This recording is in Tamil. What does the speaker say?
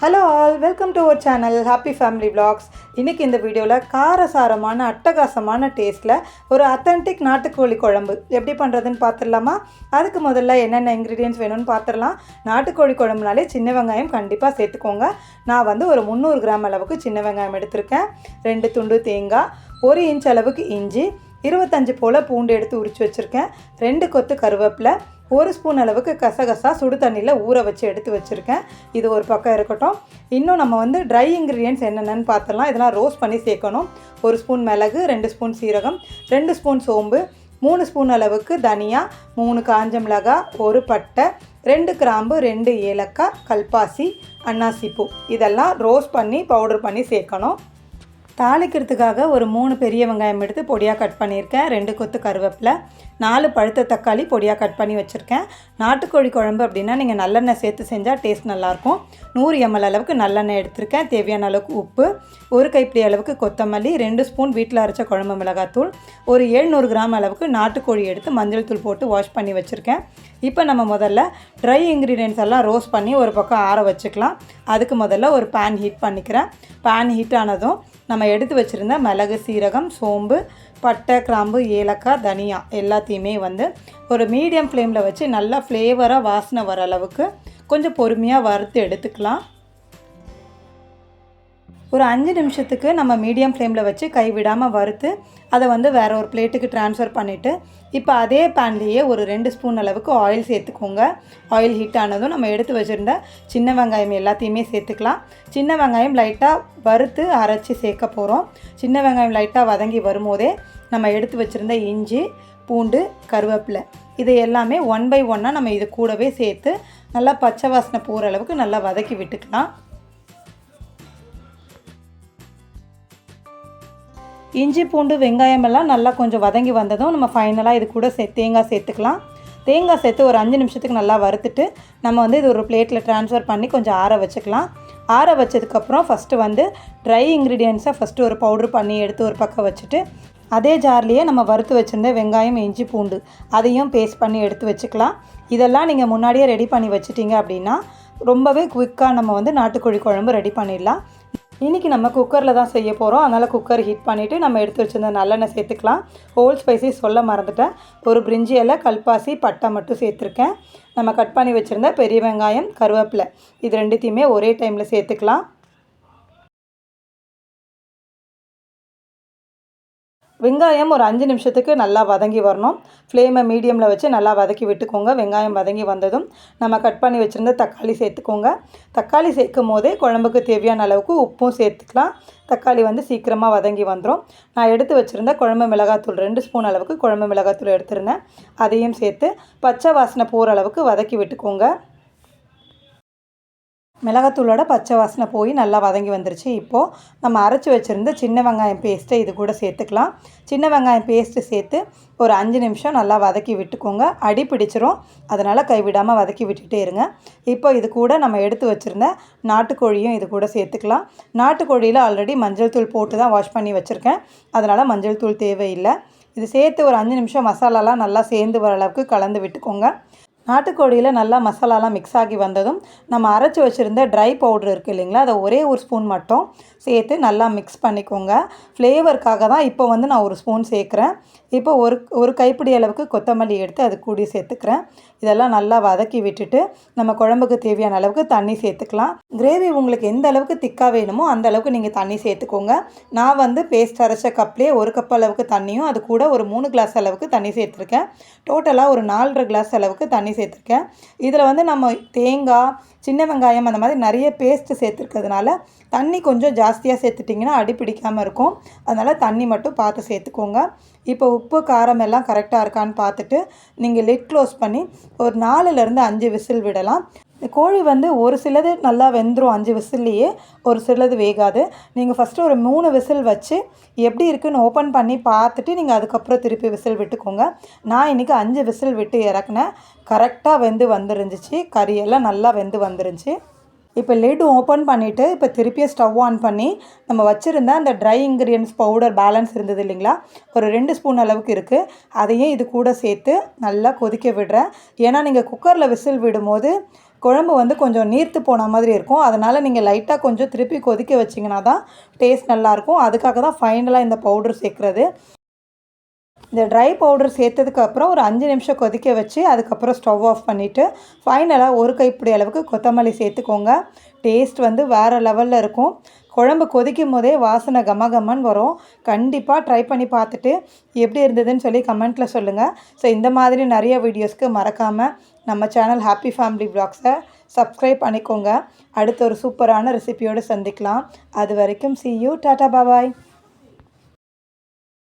Hello all welcome to our channel happy family vlogs இன்றைக்கி இந்த வீடியோவில் காரசாரமான அட்டகாசமான டேஸ்ட்டில் ஒரு அத்தன்டிக் நாட்டுக்கோழி குழம்பு. எப்படி பண்ணுறதுன்னு பார்த்துடலாமா அதுக்கு முதல்ல என்னென்ன இன்க்ரீடியன்ஸ் வேணும்னு பார்த்துடலாம் நாட்டுக்கோழி குழம்புனாலே சின்ன வெங்காயம் கண்டிப்பாக சேர்த்துக்கோங்க. நான் வந்து ஒரு முந்நூறு கிராம் அளவுக்கு சின்ன வெங்காயம் எடுத்திருக்கேன். ரெண்டு துண்டு தேங்காய் ஒரு இன்ச் அளவுக்கு இஞ்சி இருபத்தஞ்சு போல் பூண்டு எடுத்து உரித்து வச்சுருக்கேன். ரெண்டு கொத்து கருவேப்பிலை ஒரு ஸ்பூன் அளவுக்கு கசகசா சுடு தண்ணியில் ஊற வச்சு எடுத்து வச்சுருக்கேன். இது ஒரு பக்கம் இருக்கட்டும். இன்னும் நம்ம வந்து ட்ரை இன்க்ரீடியன்ஸ் என்னென்னு பார்த்துடலாம். இதெல்லாம் ரோஸ்ட் பண்ணி சேர்க்கணும். ஒரு ஸ்பூன் மிளகு ரெண்டு ஸ்பூன் சீரகம் ரெண்டு ஸ்பூன் சோம்பு மூணு ஸ்பூன் அளவுக்கு தனியா மூணு காஞ்ச மிளகாய் ஒரு பட்டை ரெண்டு கிராம்பு ரெண்டு ஏலக்காய் கல்பாசி அன்னாசிப்பூ. இதெல்லாம் ரோஸ்ட் பண்ணி பவுடர் பண்ணி சேர்க்கணும். தாளிக்கிறதுக்காக ஒரு மூணு பெரிய வெங்காயம் எடுத்து பொடியாக கட் பண்ணியிருக்கேன். ரெண்டு கொத்து கருவேப்பிலை நாலு பழுத்த தக்காளி பொடியாக கட் பண்ணி வச்சுருக்கேன். நாட்டுக்கோழி குழம்பு அப்படின்னா நீங்கள் நல்லெண்ணெய் சேர்த்து செஞ்சால் டேஸ்ட் நல்லாயிருக்கும். நூறு எம்எல் அளவுக்கு நல்லெண்ணெய் எடுத்திருக்கேன். தேவையான அளவுக்கு உப்பு ஒரு கைப்பிடி அளவுக்கு கொத்தமல்லி ரெண்டு ஸ்பூன் வீட்டில் அரைச்ச குழம்பு மிளகாத்தூள் ஒரு எழுநூறு கிராம் அளவுக்கு நாட்டுக்கோழி எடுத்து மஞ்சள் தூள் போட்டு வாஷ் பண்ணி வச்சுருக்கேன். இப்போ நம்ம முதல்ல ட்ரை இன்க்ரீடியன்ஸ் எல்லாம் ரோஸ்ட் பண்ணி ஒரு பக்கம் ஆற வச்சுக்கலாம். அதுக்கு முதல்ல ஒரு பேன் ஹீட் பண்ணிக்கிறேன். பேன் ஹீட் ஆனதும் நம்ம எடுத்து வச்சுருந்த மிளகு சீரகம் சோம்பு பட்டை கிராம்பு ஏலக்காய் தனியா எல்லாத்தையுமே வந்து ஒரு மீடியம் ஃப்ளேமில் வச்சு நல்லா ஃப்ளேவராக வாசனை வர அளவுக்கு கொஞ்சம் பொறுமையாக வறுத்து எடுத்துக்கலாம். ஒரு அஞ்சு நிமிஷத்துக்கு நம்ம மீடியம் ஃப்ளேமில் வச்சு கைவிடாமல் வறுத்து அதை வந்து வேற ஒரு பிளேட்டுக்கு ட்ரான்ஸ்ஃபர் பண்ணிவிட்டு இப்போ அதே பேன்லேயே ஒரு ரெண்டு ஸ்பூன் அளவுக்கு ஆயில் சேர்த்துக்கோங்க. ஆயில் ஹீட் ஆனதும் நம்ம எடுத்து வச்சுருந்த சின்ன வெங்காயம் எல்லாத்தையுமே சேர்த்துக்கலாம். சின்ன வெங்காயம் லைட்டாக வறுத்து அரைச்சி சேர்க்க போகிறோம் சின்ன வெங்காயம் லைட்டாக வதங்கி வரும்போதே நம்ம எடுத்து வச்சுருந்த இஞ்சி பூண்டு கருவேப்பிலை இது எல்லாமே ஒன் பை ஒன்னாக நம்ம இது கூடவே சேர்த்து நல்லா பச்சை வாசனை போகிற அளவுக்கு நல்லா வதக்கி விட்டுக்கலாம். இஞ்சி பூண்டு வெங்காயம் எல்லாம் நல்லா கொஞ்சம் வதங்கி வந்ததும் நம்ம ஃபைனலாக இது கூட சே தேங்காய் சேர்த்துக்கலாம். தேங்காய் சேர்த்து ஒரு அஞ்சு நிமிஷத்துக்கு நல்லா வறுத்துட்டு நம்ம வந்து இது ஒரு பிளேட்டில் ட்ரான்ஸ்ஃபர் பண்ணி கொஞ்சம் ஆற வச்சுக்கலாம். ஆற வச்சதுக்கப்புறம் ஃபஸ்ட்டு வந்து ட்ரை இன்க்ரீடியன்ஸை ஃபஸ்ட்டு ஒரு பவுட்ரு பண்ணி எடுத்து ஒரு பக்கம் வச்சுட்டு அதே ஜார்லேயே நம்ம வறுத்து வச்சுருந்த வெங்காயம் இஞ்சி பூண்டு அதையும் பேஸ்ட் பண்ணி எடுத்து வச்சுக்கலாம். இதெல்லாம் நீங்கள் முன்னாடியே ரெடி பண்ணி வச்சுட்டிங்க அப்படின்னா ரொம்பவே குயிக்காக நம்ம வந்து நாட்டுக்கோழி குழம்பு ரெடி பண்ணிடலாம். இன்றைக்கி நம்ம குக்கரில் தான் செய்ய போகிறோம் அதனால் குக்கர் ஹீட் பண்ணிவிட்டு நம்ம எடுத்து வச்சிருந்த நல்லெண்ணெய் சேர்த்துக்கலாம். ஹோல் ஸ்பைசி சொல்ல மறந்துட்டேன். ஒரு பிரிஞ்சி இலை கல்பாசி பட்டை மட்டும் சேர்த்துருக்கேன். நம்ம கட் பண்ணி வச்சுருந்த பெரிய வெங்காயம் கருவேப்பிலை இது ரெண்டுத்தையுமே ஒரே டைமில் சேர்த்துக்கலாம். வெங்காயம் ஒரு அஞ்சு நிமிஷத்துக்கு நல்லா வதங்கி வரணும். ஃப்ளேமை மீடியமில் வச்சு நல்லா வதக்கி விட்டுக்கோங்க. வெங்காயம் வதங்கி வந்ததும் நம்ம கட் பண்ணி வச்சுருந்த தக்காளி சேர்த்துக்கோங்க. தக்காளி சேர்க்கும் போதே குழம்புக்கு தேவையான அளவுக்கு உப்பும் சேர்த்துக்கலாம். தக்காளி வந்து சீக்கிரமாக வதங்கி வந்துடும் நான் எடுத்து வச்சுருந்த குழம்பு மிளகாத்தூள் ரெண்டு ஸ்பூன் அளவுக்கு குழம்பு மிளகாத்தூள் எடுத்திருந்தேன். அதையும் சேர்த்து பச்சை வாசனை போகிற அளவுக்கு வதக்கி விட்டுக்கோங்க. மிளகாத்தூளோட பச்சை வாசனை போய் நல்லா வதங்கி வந்துருச்சு. இப்போது நம்ம அரைச்சி வச்சுருந்த சின்ன வெங்காயம் பேஸ்ட்டை இது கூட சேர்த்துக்கலாம். சின்ன வெங்காயம் பேஸ்ட்டு சேர்த்து ஒரு அஞ்சு நிமிஷம் நல்லா வதக்கி விட்டுக்கோங்க. அடி பிடிச்சிரும். அதனால் கைவிடாமல் வதக்கி விட்டுட்டே இருங்க. இப்போ இது கூட நம்ம எடுத்து வச்சுருந்த நாட்டுக்கோழியும் இது கூட சேர்த்துக்கலாம். நாட்டுக்கோழியில் ஆல்ரெடி மஞ்சள் தூள் போட்டு தான் வாஷ் பண்ணி வச்சுருக்கேன். அதனால் மஞ்சள் தூள் தேவையில்லை. இது சேர்த்து ஒரு அஞ்சு நிமிஷம் மசாலாலாம் நல்லா சேர்ந்து வர அளவுக்கு கலந்து விட்டுக்கோங்க. நாட்டுக்கோழியில் நல்லா மசாலாலாம் மிக்ஸ் ஆகி வந்ததும் நம்ம அரைச்சி வச்சுருந்த ட்ரை பவுடர் இருக்குது இல்லைங்களா அதை ஒரே ஒரு ஸ்பூன் மட்டும் சேர்த்து நல்லா மிக்ஸ் பண்ணிக்கோங்க. ஃப்ளேவருக்காக தான் இப்போ வந்து நான் ஒரு ஸ்பூன் சேர்க்குறேன். இப்போ ஒரு ஒரு கைப்பிடி அளவுக்கு கொத்தமல்லி எடுத்து அது கூடி சேர்த்துக்கிறேன். இதெல்லாம் நல்லா வதக்கி விட்டுட்டு நம்ம குழம்புக்கு தேவையான அளவுக்கு தண்ணி சேர்த்துக்கலாம். கிரேவி உங்களுக்கு எந்த அளவுக்கு திக்காக வேணுமோ அந்த அளவுக்கு நீங்கள் தண்ணி சேர்த்துக்கோங்க. நான் வந்து பேஸ்ட் அரைச்ச கப்லேயே ஒரு கப் அளவுக்கு தண்ணியும் அது கூட ஒரு மூணு கிளாஸ் அளவுக்கு தண்ணி சேர்த்துருக்கேன். டோட்டலாக ஒரு நாலரை கிளாஸ் அளவுக்கு தண்ணி சேர்த்துருக்கேன். இதில் வந்து நம்ம தேங்காய் சின்ன வெங்காயம் அந்த மாதிரி நிறைய பேஸ்ட்டு சேர்த்துருக்கிறதுனால தண்ணி கொஞ்சம் ஜாஸ்தியாக சேர்த்துட்டிங்கன்னா அடி பிடிக்காமல் இருக்கும். அதனால் தண்ணி மட்டும் பார்த்து சேர்த்துக்கோங்க. இப்போ உப்பு காரம் எல்லாம் கரெக்டாக இருக்கான்னு பார்த்துட்டு நீங்கள் லிட் க்ளோஸ் பண்ணி ஒரு நாலுலேருந்து அஞ்சு விசில் விடலாம். இந்த கோழி வந்து ஒரு சிலது நல்லா வெந்துடும் அஞ்சு விசில்லையே ஒரு சிலது வேகாது. நீங்கள் ஃபஸ்ட்டு ஒரு மூணு விசில் வச்சு எப்படி இருக்குன்னு ஓப்பன் பண்ணி பார்த்துட்டு நீங்கள் அதுக்கப்புறம் திருப்பி விசில் விட்டுக்கோங்க. நான் இன்றைக்கி அஞ்சு விசில் விட்டு இறக்குனேன். கரெக்டாக வெந்து வந்துருந்துச்சு. கறியெல்லாம் நல்லா வெந்து வந்துருந்துச்சு. இப்போ லிட் ஓப்பன் பண்ணிவிட்டு இப்போ திருப்பியும் ஸ்டவ் ஆன் பண்ணி நம்ம வச்சுருந்த அந்த ட்ரை இன்க்ரீடியன்ஸ் பவுடர் பேலன்ஸ் இருந்தது இல்லைங்களா? ஒரு ரெண்டு ஸ்பூன் அளவுக்கு இருக்குது அதையும் இது கூட சேர்த்து நல்லா கொதிக்க விடுறேன். ஏன்னா நீங்கள் குக்கரில் விசில் விடும்போது குழம்பு வந்து கொஞ்சம் நீர்த்து போன மாதிரி இருக்கும். அதனால் நீங்கள் லைட்டாக கொஞ்சம் திருப்பி கொதிக்க வச்சிங்கன்னா தான் டேஸ்ட் நல்லாயிருக்கும் அதுக்காக தான் ஃபைனலாக இந்த பவுடர் சேர்க்குறது. இந்த ட்ரை பவுடர் சேர்த்ததுக்கப்புறம் ஒரு அஞ்சு நிமிஷம் கொதிக்க வச்சு அதுக்கப்புறம் ஸ்டவ் ஆஃப் பண்ணிவிட்டு ஃபைனலாக ஒரு கைப்பிடி அளவுக்கு கொத்தமல்லி சேர்த்துக்கோங்க. டேஸ்ட் வந்து வேறு லெவலில் இருக்கும். குழம்பு கொதிக்கும் போதே வாசனை கம வரும். கண்டிப்பாக ட்ரை பண்ணி பார்த்துட்டு எப்படி இருந்ததுன்னு சொல்லி கமெண்ட்டில் சொல்லுங்கள் ஸோ இந்த மாதிரி நிறைய வீடியோஸ்க்கு மறக்காமல் நம்ம சேனல் ஹாப்பி ஃபேமிலி பிளாக்ஸை சப்ஸ்கிரைப் பண்ணிக்கோங்க. அடுத்த ஒரு சூப்பரான ரெசிபியோடு சந்திக்கலாம். அது வரைக்கும் சி யூ டாட்டா பாபாய்